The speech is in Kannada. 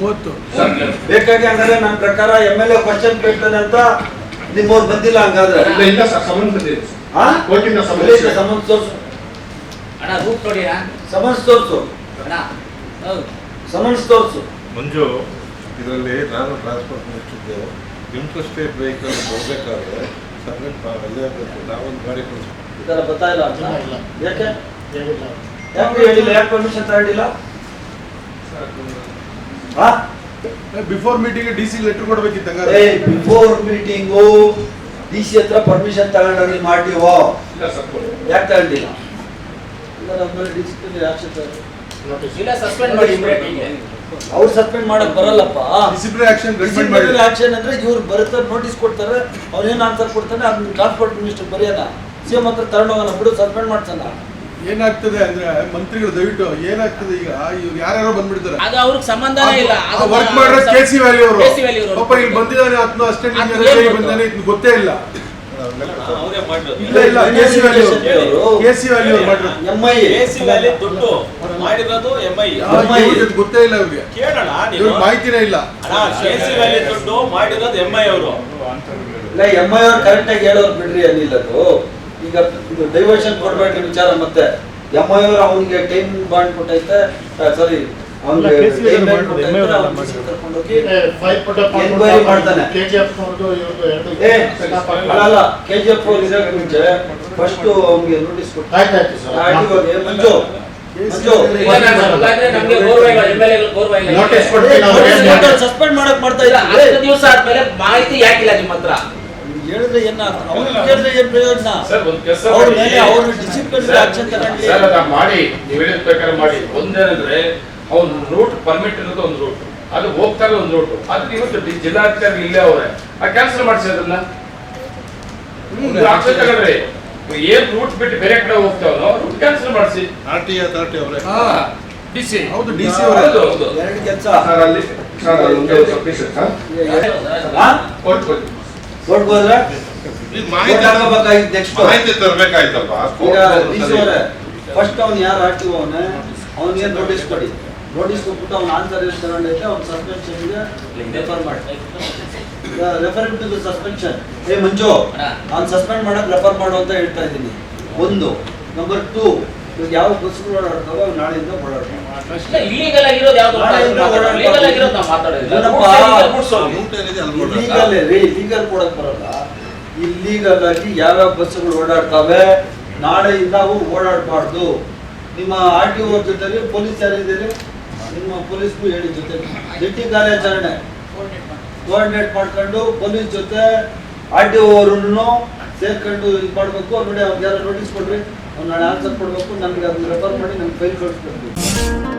ಮೂವತ್ತು. ಬೇಕಾಗಿ ಹಂಗಾದ್ರೆ ನನ್ನ ಪ್ರಕಾರ ಎಂ ಎಲ್ ಎ ಕ್ವಶನ್ ಕೇಳ್ತಾನೆ ಅಂತ ನಿಮ್ಮವ್ರು ಬಂದಿಲ್ಲ ಹಂಗಾದ್ರೆ. ಇಲ್ಲ ಸರ್ ಸಂಬಂಧ ಬಂದಿದೆ ಸಂಬಂಧ ಸಮನ್ಸ್ ತೋರ್ಸು? ಅಣ್ಣ ರೂಟ್ ನೋಡಿ ಸಮನ್ಸ್ ತೋರ್ಸು. ಅಣ್ಣ ಸಮನ್ಸ್ ತೋರ್ಸು. ಮಂಜು ಇದರಲ್ಲಿ ನಾನು ಟ್ರಾನ್ಸ್ಪೋರ್ಟ್ ಮುಚ್ಚಿದ್ದೆ ಇಂಟರ್ ಸ್ಟೇಟ್ ವೆಹಿಕಲ್ ಹೋಗ್ಬೇಕಾದ್ರೆ ಸಪ್ರೇಟ್ ಅಲ್ಲೇ ಬೇಕು ನಾವೊಂದು ಗಾಡಿ ಈ ತರ ಗೊತ್ತಾಯಿಲ್ಲ ಇಲ್ಲ. ಯಾಕೆ? ಯಾಕೆ ಹೇಳಿಲ್ಲ? ಯಾಕೆ ಪರ್ಮಿಷನ್ ತಗೊಂಡಿಲ್ಲ? Before meeting D C letter ಕೊಡ್ಬೇಕಿತ್ತು ಏ ಬಿಫೋರ್ ಮೀಟಿಂಗು ಡಿ ಸಿ ಹತ್ರ ಪರ್ಮಿಷನ್ ತಗೊಂಡ್ರಿ ಮಾಡಿವೋ ಇಲ್ಲ ಸರ್ ಕೊಡಿ. ಯಾಕೆ ತಗೊಂಡಿಲ್ಲ? ಇಲ್ಲ ಸಸ್ಪೆಂಡ್ ಮಾಡಿ ಅವ್ರು ಸಸ್ಪೆಂಡ್ ಮಾಡಕ್ ಬರಲ್ಲಪ್ಪ. ಡಿಸಿಪ್ಲಿನರಿ ಆಕ್ಷನ್ ಡಿಸಿಪ್ಲಿನರಿ ಆಕ್ಷನ್ ಅಂದ್ರೆ ಇವ್ರು ಬರ್ತಾರೆ ನೋಟಿಸ್ ಕೊಡ್ತಾರೆ ಅವ್ರು ಏನ್ ಆನ್ಸರ್ ಕೊಡ್ತಾನೆ ಅದನ್ನ ಟ್ರಾನ್ಸ್ಪೋರ್ಟ್ ಮಿನಿಸ್ಟರ್ ಬರೆಯೋಣ. ಸಿ ಎಂ ಹತ್ರ ತಗೊಂಡೋಗೋಣ ಬಿಡು ಸಸ್ಪೆಂಡ್ ಮಾಡ್ತಾನ. ಏನಾಗ್ತದೆ ಅಂದ್ರೆ ಮಂತ್ರಿಗಳು ದಯವಿಟ್ಟು ಏನಾಗ್ತದೆ ಈಗ? ಇವ್ರು ಯಾರ್ಯಾರೋ ಬಂದ್ಬಿಡ್ತಾರೆ. ಅದು ಅವ್ರಿಗೆ ಸಂಬಂಧನೇ ಇಲ್ಲ. ಅದು ವರ್ಕ್ ಮಾಡಿರೋ ಕೆ ಸಿ ವ್ಯಾಲಿ ಅವರು ಒಬ್ಬ ವ್ಯಾಲಿ ಅವರು. ಪಾಪ ಇಲ್ಲಿ ಬಂದಿದ್ದಾನೆ ಹತ್ತು ಅಷ್ಟೇ ಅದು? ಬಂದಾನೆ ಇದು ಗೊತ್ತೇ ಇಲ್ಲ. ಇಲ್ಲ ಇಲ್ಲ ಇಲ್ಲ, ಕೆ ಸಿ ವ್ಯಾಲಿ ಅವರು. ಕೆ ಸಿ ವ್ಯಾಲಿ ಅವ್ರು ಮಾಡಿರೋದು ಎಂ ಐ ಎಸಿ ವ್ಯಾಲಿ ದುಡ್ಡು ಮಾಡಿರೋದು ಎಂಐ ಐ ಇವ್ರಿಗೆ ಗೊತ್ತೇ ಇಲ್ಲ ಅವ್ರಿಗೆ ಕೇಳೋಣ ನೀನು. ಮಾಹಿತಿನೇ ಇಲ್ಲ. ಎಸಿ ವ್ಯಾಲಿ ದುಡ್ಡು ಮಾಡಿರೋದು ಎಂಐ ಅವರು. ಇಲ್ಲ ಎಂ ಐ ಅವ್ರು ಕರೆಕ್ಟ್ ಆಗಿ ಹೇಳೋರು ಬಿಡ್ರಿ ಅನಿಲ್ಲದು ಈಗ ಇದು ಡೈವರ್ಷನ್ ಕೊಡ್ಬೇಡ್ರಿ ವಿಚಾರ ಮತ್ತೆ ಎಂ ಐ ಅವ್ರು ಅವನಿಗೆ ಟೈಮ್ ಬಾಂಡ್ ಕೊಟ್ಟೈತೆ. ಸಾರಿ ಅವ್ರು ಅವ್ರು Enquiry ಮಾಡ್ತಾನೆ. ಕೆಜಿಎಫ್ ಅಲ್ಲ ಅಲ್ಲ ಕೆ ಜಿ ಎಫ್ ಇರೋಕೆ ಮುಂಚೆ ಫಸ್ಟ್ ಅವ್ನಿಗೆ ನೋಟಿಸ್ ಕೊಟ್ಟು. ಮಂಜು ಎಂ. ಸಸ್ಪೆಂಡ್ ಮಾಡಕ್ ಮಾಡ್ತಾ ಇಲ್ಲ ದಿವಸ ಆದ್ಮೇಲೆ ಮಾಹಿತಿ ಯಾಕಿಲ್ಲ ನಿಮ್ಮ ಹತ್ರ? ಹೇಳಿದ್ರೆ ಏನ ಹೇಳಿದ್ರೆ ಏನ್ ಪ್ರಯೋಜನ? ಸರ್ ಒಂದು ಕೆಲಸ ಅವ್ರ ಮಾಡಿ. ಮೇಲೆ ಅವ್ರು ಡಿಸಿಪ್ಲಿನರಿ ಆಕ್ಷನ್ ತಗೊಂಡ್ಲಿ ಸರ್ ಅದ ಮಾಡಿ. ನೀವು ಹೇಳಿದ ಪ್ರಕಾರ ಮಾಡಿ. ಒಂದೇನಂದ್ರೆ ಅವ್ನ ರೂಟ್ ಪರ್ಮಿಟ್ ಇರೋದು ಒಂದು ರೂಟ್ ಅದು ಹೋಗ್ತಾರೆ ಒಂದು ರೂಟ್ ಅದಕ್ಕೆ ಇವತ್ತು ಜಿಲ್ಲಾಧಿಕಾರಿ ಇಲ್ಲೇ ಅವ್ರೆ. ಆ ಕ್ಯಾನ್ಸಲ್ ಮಾಡಿಸಿ ಅದನ್ನ ಆಕ್ಷನ್ ತಗೊಂಡ್ರಿ. ಏನ್ ರೂಟ್ ಬಿಟ್ಟು ಬೇರೆ ಕಡೆ ಹೋಗ್ತಾವನೋ ರೂಟ್ ಕ್ಯಾನ್ಸಲ್ ಮಾಡಿಸಿ. ಆರ್ ಟಿ ಅಥಾರಿಟಿ ಅವರೇ. D C. ಹೌದು ಡಿ ಸಿ ಅವರೇ. ಎರಡು ಕೆಲಸ. ಸರ್ ಅಲ್ಲಿ ಸರ್ ಒಂದು ಕೋರ್ಟ್ ಕೋರ್ಟ್ ಹೋದ್ರೆ ಮಾಹಿತಿ ನೆಕ್ಸ್ಟ್ ಮಾಹಿತಿ ತರಬೇಕಾಯ್ತಪ್ಪ. ಫಸ್ಟ್ ಅವ್ನು ಯಾರು ಆರ್ ಟಿ ಅವನೇ ಅವ್ನಿಗೆ ನೋಟಿಸ್ ಕೊಡಿ? ನೋಟಿಸ್ ಕೊಟ್ಬಿಟ್ಟು ಅವ್ನ ಆನ್ಸರ್ ಎಷ್ಟು ತಗೊಂಡೈತೆ ಅವ್ನ ಸಸ್ಪೆನ್ಷನ್ಗೆ ರೆಫರ್ ಮಾಡಿ. ರೆಫರ್ ಟು ಸಸ್ಪೆನ್ಷನ್ ಏ ಮಂಜು ಅವ್ನು ಸಸ್ಪೆಂಡ್ ಮಾಡಕ್ ರೆಫರ್ ಮಾಡು ಅಂತ ಹೇಳ್ತಾ ಇದ್ದೀನಿ. ಒಂದು. ನಂಬರ್ ಟೂ ಇವಾಗ ಯಾವ ಬಸ್ಗಳು ಓಡಾಡ್ತಾವೋ ಅವು ನಾಳೆಯಿಂದ ಓಡಾಡ್ತಾವೆ ಇಲ್ಲಿಗಲ್ ಆಗಿರೋದು ಯಾವ್ದು. ಲೀಗಲ್ ಆಗಿರೋದು ನಾವು ಲೀಗಲ್ ಕೊಡಕ್ ಬರಲ್ಲ. ಇಲ್ಲಿಗಲ್ ಆಗಿ ಯಾವ್ಯಾವ ಬಸ್ಸುಗಳು ಓಡಾಡ್ತಾವೆ ನಾಳೆಯಿಂದ ಅವು ಓಡಾಡಬಾರ್ದು. ನಿಮ್ಮ ಆರ್ ಟಿ ಓ ಜೊತೆಲಿ ಪೊಲೀಸ್ ಯಾರಿದ್ದೀರಿ ನಿಮ್ಮ ಪೊಲೀಸ್ಗೂ ಹೇಳಿ ಜೊತೆ. ಜಂಟಿ ಕಾರ್ಯಾಚರಣೆ. ಕೋಆರ್ಡಿನೇಟ್ ಮಾಡ್ಕೊಂಡು ಪೊಲೀಸ್ ಜೊತೆ ಆರ್ ಟಿ ಓ ಅವರನ್ನು ಸೇರ್ಕೊಂಡು ಇದು ಮಾಡಬೇಕು ನೋಡಿ ಅವ್ರಿಗೆ ಯಾರು ನೋಟಿಸ್ ಕೊಡ್ರಿ ಅವ್ನು ನಾಳೆ ಆನ್ಸರ್ ಕೊಡಬೇಕು, ನಮಗೆ ಅದನ್ನ ರೆಫರ್ ಮಾಡಿ ನಮ್ಗೆ ಫೈಲ್ ಕಳಿಸ್ಬೇಕು